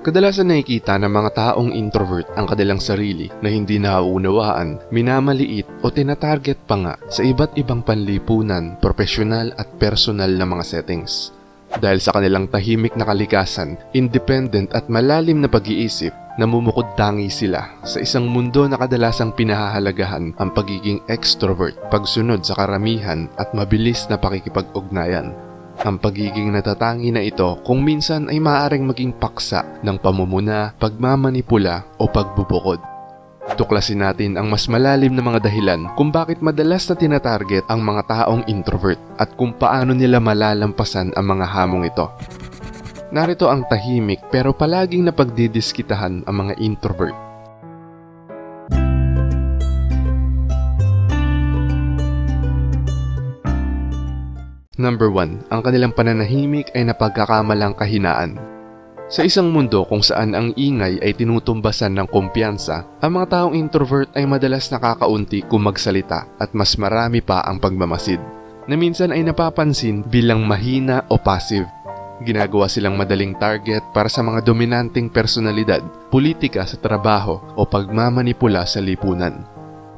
Kadalasan nakikita ng mga taong introvert ang kanilang sarili na hindi nauunawaan, minamaliit o tinatarget pa nga sa iba't ibang panlipunan, profesional at personal na mga settings. Dahil sa kanilang tahimik na kalikasan, independent at malalim na pag-iisip, namumukod tangi sila sa isang mundo na kadalasang pinahahalagahan ang pagiging extrovert, pagsunod sa karamihan at mabilis na pakikipag-ugnayan. Ang pagiging natatangi na ito kung minsan ay maaaring maging paksa ng pamumuna, pagmamanipula o pagbubukod. Tuklasin natin ang mas malalim na mga dahilan kung bakit madalas na tinatarget ang mga taong introvert at kung paano nila malalampasan ang mga hamong ito. Narito ang tahimik pero palaging napagdidiskitahan ang mga introvert. Number 1. Ang kanilang pananahimik ay napagkakamalang kahinaan. Sa isang mundo kung saan ang ingay ay tinutumbasan ng kumpiyansa, ang mga taong introvert ay madalas nakakaunti kung magsalita at mas marami pa ang pagmamasid, na minsan ay napapansin bilang mahina o passive. Ginagawa silang madaling target para sa mga dominanteng personalidad, politika sa trabaho o pagmamanipula sa lipunan.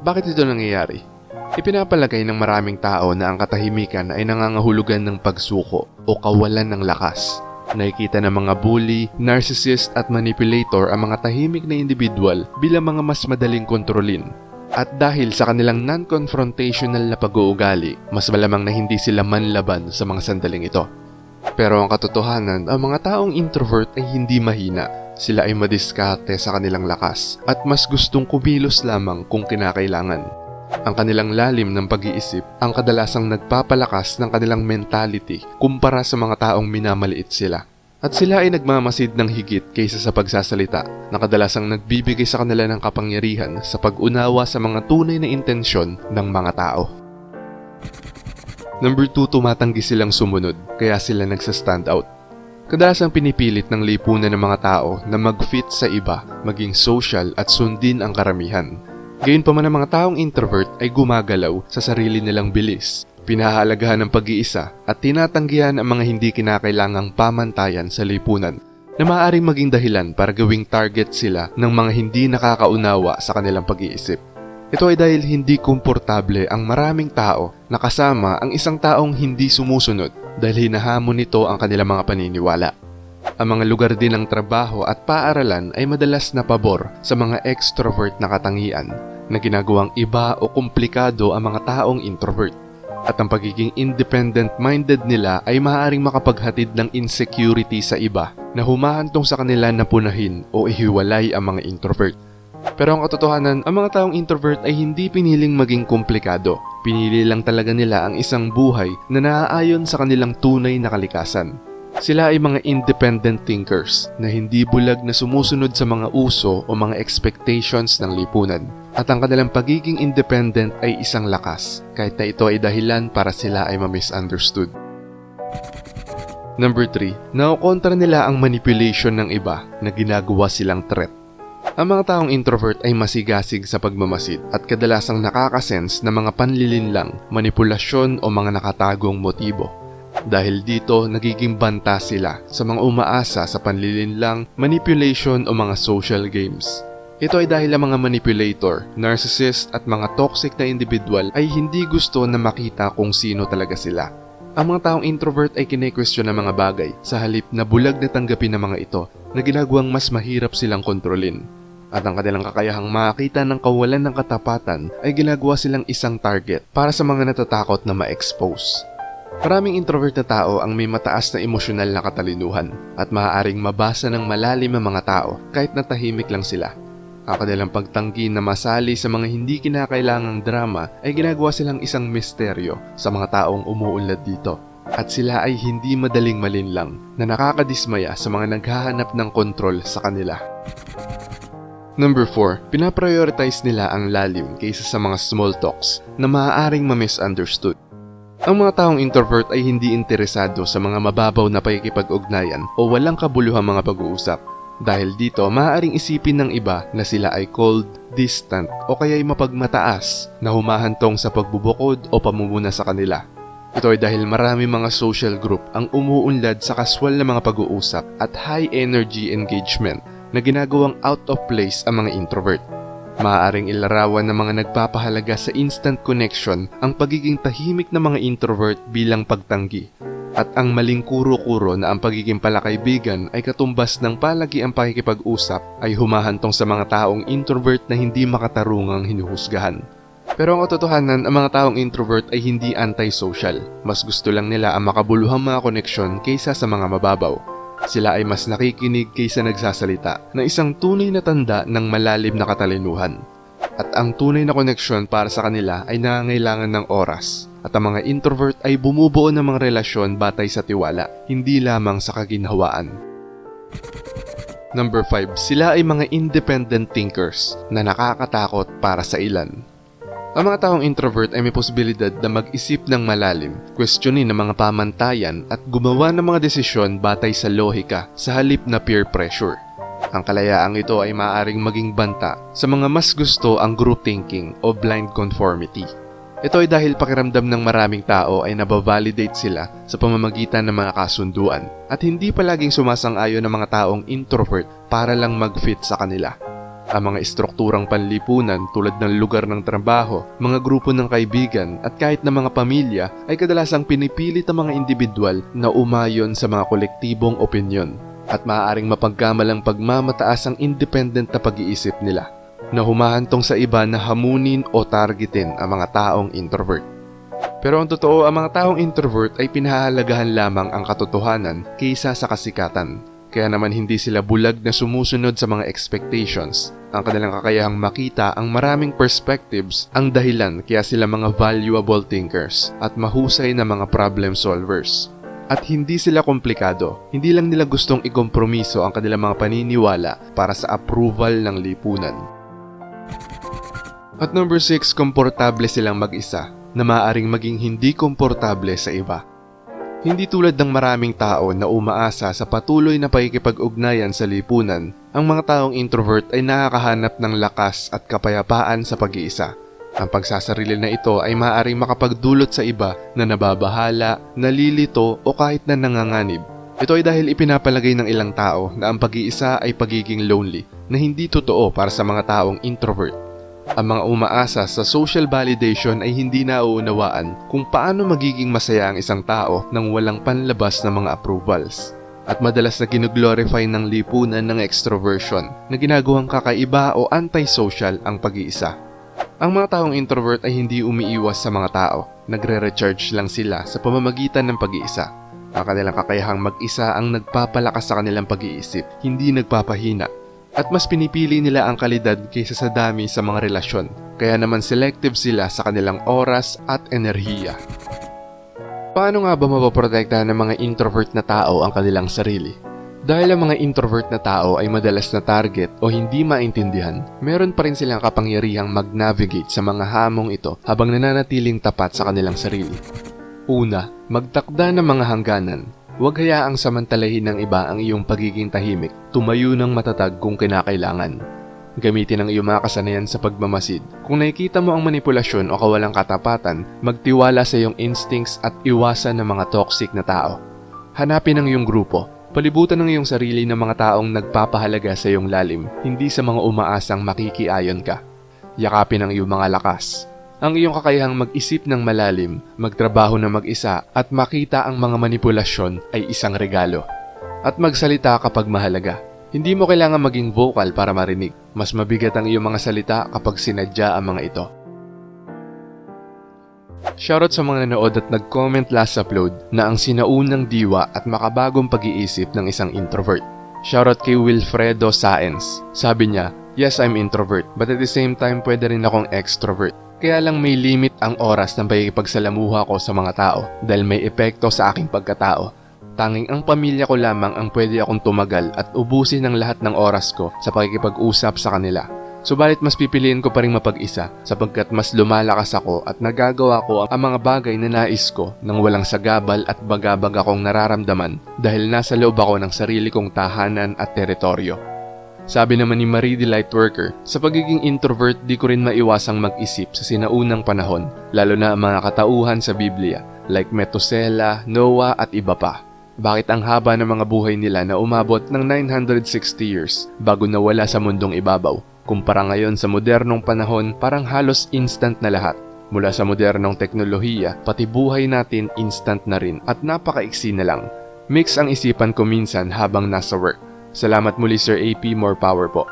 Bakit ito nangyayari? Ipinapalagay ng maraming tao na ang katahimikan ay nangangahulugan ng pagsuko o kawalan ng lakas. Nakikita ng mga bully, narcissist at manipulator ang mga tahimik na individual bilang mga mas madaling kontrolin. At dahil sa kanilang non-confrontational na pag-uugali, mas malamang na hindi sila manlaban sa mga sandaling ito. Pero ang katotohanan, ang mga taong introvert ay hindi mahina. Sila ay madiskarte sa kanilang lakas at mas gustong kumilos lamang kung kinakailangan. Ang kanilang lalim ng pag-iisip ang kadalasang nagpapalakas ng kanilang mentality kumpara sa mga taong minamaliit sila. At sila ay nagmamasid ng higit kaysa sa pagsasalita na kadalasang nagbibigay sa kanila ng kapangyarihan sa pag-unawa sa mga tunay na intensyon ng mga tao. Number 2, tumatanggi silang sumunod kaya sila nagsa-stand out. Kadalasang pinipilit ng lipunan ng mga tao na mag-fit sa iba, maging social at sundin ang karamihan. Gayunpaman ang mga taong introvert ay gumagalaw sa sarili nilang bilis, pinahahalagahan ng pag-iisa at tinatanggihan ang mga hindi kinakailangang pamantayan sa lipunan na maaaring maging dahilan para gawing target sila ng mga hindi nakakaunawa sa kanilang pag-iisip. Ito ay dahil hindi komportable ang maraming tao na kasama ang isang taong hindi sumusunod dahil hinahamon nito ang kanilang mga paniniwala. Ang mga lugar din ng trabaho at paaralan ay madalas na pabor sa mga extrovert na katangian na ginagawang iba o komplikado ang mga taong introvert. At ang pagiging independent-minded nila ay maaaring makapaghatid ng insecurity sa iba na humahantong sa kanila na punahin o ihiwalay ang mga introvert. Pero ang katotohanan, ang mga taong introvert ay hindi piniling maging komplikado. Pinili lang talaga nila ang isang buhay na naaayon sa kanilang tunay na kalikasan. Sila ay mga independent thinkers na hindi bulag na sumusunod sa mga uso o mga expectations ng lipunan. At ang kanilang pagiging independent ay isang lakas, kahit na ito ay dahilan para sila ay ma-misunderstood. Number 3, naokontra nila ang manipulation ng iba na ginagawa silang threat. Ang mga taong introvert ay masigasig sa pagmamasid at kadalasang nakakasense ng mga panlilinlang, manipulasyon o mga nakatagong motibo. Dahil dito, nagiging banta sila sa mga umaasa sa panlilinlang, manipulation o mga social games. Ito ay dahil ang mga manipulator, narcissist at mga toxic na individual ay hindi gusto na makita kung sino talaga sila. Ang mga taong introvert ay kine-question ng mga bagay sa halip na bulag na tanggapin ng mga ito na ginagawang mas mahirap silang kontrolin. At ang kanilang kakayahang makakita ng kawalan ng katapatan ay ginagawa silang isang target para sa mga natatakot na ma-expose. Maraming introvert na tao ang may mataas na emosyonal na katalinuhan at maaaring mabasa ng malalim ang mga tao kahit natahimik lang sila. Ang kanilang pagtanggi na masali sa mga hindi kinakailangang drama ay ginagawa silang isang misteryo sa mga taong umuunlad dito. At sila ay hindi madaling malinlang na nakakadismaya sa mga naghahanap ng kontrol sa kanila. Number 4, pinaprioritize nila ang lalim kaysa sa mga small talks na maaaring ma-misunderstood. Ang mga taong introvert ay hindi interesado sa mga mababaw na pakikipag-ugnayan o walang kabuluhang mga pag-uusap. Dahil dito, maaaring isipin ng iba na sila ay cold, distant o kaya'y mapagmataas na humahantong sa pagbubukod o pamumuna sa kanila. Ito ay dahil marami mga social group ang umuunlad sa kaswal na mga pag-uusap at high energy engagement na ginagawang out of place ang mga introvert. Maaaring ilarawan ng mga nagpapahalaga sa instant connection ang pagiging tahimik ng mga introvert bilang pagtanggi at ang maling kuro-kuro na ang pagiging palakaibigan ay katumbas ng palagi ang pakikipag-usap ay humahantong sa mga taong introvert na hindi makatarungang hinuhusgahan. Pero ang katotohanan, ang mga taong introvert ay hindi anti-social. Mas gusto lang nila ang makabuluhang mga koneksyon kaysa sa mga mababaw. Sila ay mas nakikinig kaysa nagsasalita na isang tunay na tanda ng malalim na katalinuhan. At ang tunay na koneksyon para sa kanila ay nangangailangan ng oras. At ang mga introvert ay bumubuo ng mga relasyon batay sa tiwala, hindi lamang sa kaginhawaan. Number 5, sila ay mga independent thinkers na nakakatakot para sa ilan. Ang mga taong introvert ay may posibilidad na mag-isip ng malalim, questionin ng mga pamantayan at gumawa ng mga desisyon batay sa lohika sa halip na peer pressure. Ang kalayaang ito ay maaaring maging banta sa mga mas gusto ang group thinking o blind conformity. Ito ay dahil pakiramdam ng maraming tao ay nabavalidate sila sa pamamagitan ng mga kasunduan at hindi palaging sumasang-ayon ng mga taong introvert para lang mag-fit sa kanila. Ang mga estrukturang panlipunan tulad ng lugar ng trabaho, mga grupo ng kaibigan at kahit na mga pamilya ay kadalasang pinipilit ang mga individual na umayon sa mga kolektibong opinyon at maaaring mapagkamalang pagmamataas ang independent na pag-iisip nila na humahantong sa iba na hamunin o targetin ang mga taong introvert. Pero ang totoo, ang mga taong introvert ay pinahahalagahan lamang ang katotohanan kaysa sa kasikatan. Kaya naman hindi sila bulag na sumusunod sa mga expectations. Ang kanilang kakayahang makita ang maraming perspectives ang dahilan kaya sila mga valuable thinkers at mahusay na mga problem solvers. At hindi sila komplikado, hindi lang nila gustong ikompromiso ang kanilang mga paniniwala para sa approval ng lipunan. At number 6, komportable silang mag-isa na maaaring maging hindi komportable sa iba. Hindi tulad ng maraming tao na umaasa sa patuloy na pakikipag-ugnayan sa lipunan, ang mga taong introvert ay nakakahanap ng lakas at kapayapaan sa pag-iisa. Ang pagsasarili na ito ay maaaring makapagdulot sa iba na nababahala, nalilito o kahit na nanganganib. Ito ay dahil ipinapalagay ng ilang tao na ang pag-iisa ay pagiging lonely na hindi totoo para sa mga taong introvert. Ang mga umaasa sa social validation ay hindi nauunawaan kung paano magiging masaya ang isang tao nang walang panlabas na mga approvals. At madalas na ginuglorify ng lipunan ng extroversion na ginagawang kakaiba o antisocial ang pag-iisa. Ang mga taong introvert ay hindi umiiwas sa mga tao, nagre-recharge lang sila sa pamamagitan ng pag-iisa. Ang kanilang kakayahang mag-isa ang nagpapalakas sa kanilang pag-iisip, hindi nagpapahina at mas pinipili nila ang kalidad kaysa sa dami sa mga relasyon. Kaya naman selective sila sa kanilang oras at enerhiya. Paano nga ba mapoprotektahan ng mga introvert na tao ang kanilang sarili? Dahil ang mga introvert na tao ay madalas na target o hindi maintindihan, meron pa rin silang kapangyarihang mag-navigate sa mga hamong ito habang nananatiling tapat sa kanilang sarili. Una, magtakda ng mga hangganan Huwag hayaang samantalahin ng iba ang iyong pagiging tahimik. Tumayo ng matatag kung kinakailangan. Gamitin ang iyong mga kasanayan sa pagmamasid. Kung nakikita mo ang manipulasyon o kawalang katapatan, magtiwala sa iyong instincts at iwasan ng mga toxic na tao. Hanapin ang iyong grupo. Palibutan ng iyong sarili ng mga taong nagpapahalaga sa iyong lalim, hindi sa mga umaasang makikiayon ka. Yakapin ang iyong mga lakas ang iyong kakayahang mag-isip ng malalim, magtrabaho na mag-isa at makita ang mga manipulasyon ay isang regalo. At magsalita kapag mahalaga. Hindi mo kailangan maging vocal para marinig. Mas mabigat ang iyong mga salita kapag sinadya ang mga ito. Shoutout sa mga nanood at nag-comment last upload na ang sinaunang diwa at makabagong pag-iisip ng isang introvert. Shoutout kay Wilfredo Saenz. Sabi niya, Yes, I'm introvert, but at the same time pwede rin akong extrovert. Kaya lang may limit ang oras ng pakikipagsalamuha ko sa mga tao dahil may epekto sa aking pagkatao. Tanging ang pamilya ko lamang ang pwede akong tumagal at ubusin ng lahat ng oras ko sa pakikipag-usap sa kanila. Subalit mas pipiliin ko pa rin mapag-isa sapagkat mas lumalakas ako at nagagawa ko ang mga bagay na nais ko nang walang sagabal at bagabag akong nararamdaman dahil nasa loob ako ng sarili kong tahanan at teritoryo. Sabi naman ni Marie the Lightworker, sa pagiging introvert di ko rin maiwasang mag-isip sa sinaunang panahon, lalo na ang mga katauhan sa Biblia, like Methuselah, Noah at iba pa. Bakit ang haba ng mga buhay nila na umabot ng 960 years bago nawala sa mundong ibabaw? Kumpara ngayon sa modernong panahon, parang halos instant na lahat. Mula sa modernong teknolohiya, pati buhay natin instant na rin at napakaiksi na lang. Mix ang isipan ko minsan habang nasa work. Salamat muli Sir AP, more power po.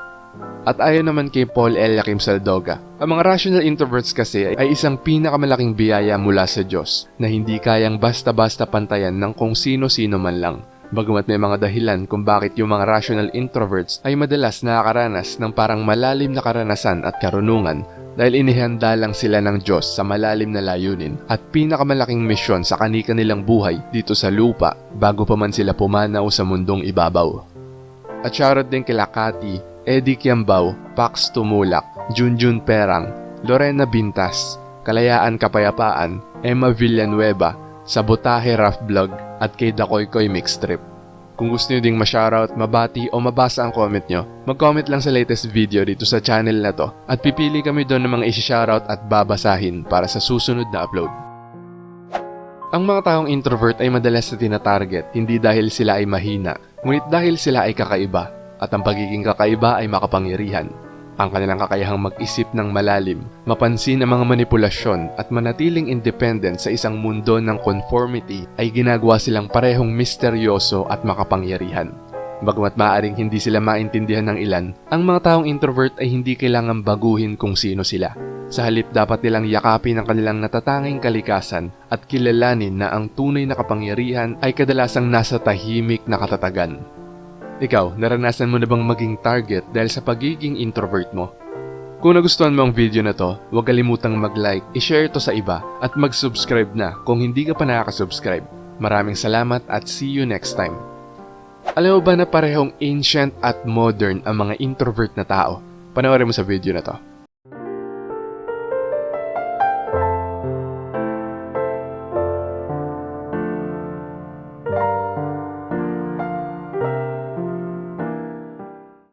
At ayon naman kay Paul Eliakim Saldoga, ang mga rational introverts kasi ay isang pinakamalaking biyaya mula sa Diyos na hindi kayang basta-basta pantayan ng kung sino-sino man lang. Bagamat may mga dahilan kung bakit yung mga rational introverts ay madalas nakakaranas ng parang malalim na karanasan at karunungan dahil inihanda lang sila ng Diyos sa malalim na layunin at pinakamalaking misyon sa kanika nilang buhay dito sa lupa bago pa man sila pumanaw sa mundong ibabaw. At shoutout din kila Kati, Eddie Kiambao, Pax Tumulak, Junjun Perang, Lorena Bintas, Kalayaan Kapayapaan, Emma Villanueva, Sabotahe Rough Vlog at kay Dakoykoy Mixtrip. Kung gusto nyo ding ma-shoutout, mabati o mabasa ang comment nyo, mag-comment lang sa latest video dito sa channel na to at pipili kami doon ng mga isi-shoutout at babasahin para sa susunod na upload. Ang mga taong introvert ay madalas na tinatarget hindi dahil sila ay mahina, ngunit dahil sila ay kakaiba at ang pagiging kakaiba ay makapangyarihan. Ang kanilang kakayahang mag-isip ng malalim, mapansin ang mga manipulasyon at manatiling independent sa isang mundo ng conformity ay ginagawa silang parehong misteryoso at makapangyarihan. Bagamat maaaring hindi sila maintindihan ng ilan, ang mga taong introvert ay hindi kailangan baguhin kung sino sila. Sa halip dapat nilang yakapin ang kanilang natatanging kalikasan at kilalanin na ang tunay na kapangyarihan ay kadalasang nasa tahimik na katatagan. Ikaw, naranasan mo na bang maging target dahil sa pagiging introvert mo? Kung nagustuhan mo ang video na to, huwag kalimutang mag-like, i-share ito sa iba, at mag-subscribe na kung hindi ka pa nakaka-subscribe. Maraming salamat at see you next time. Alam mo ba na parehong ancient at modern ang mga introvert na tao? Panoorin mo sa video na to.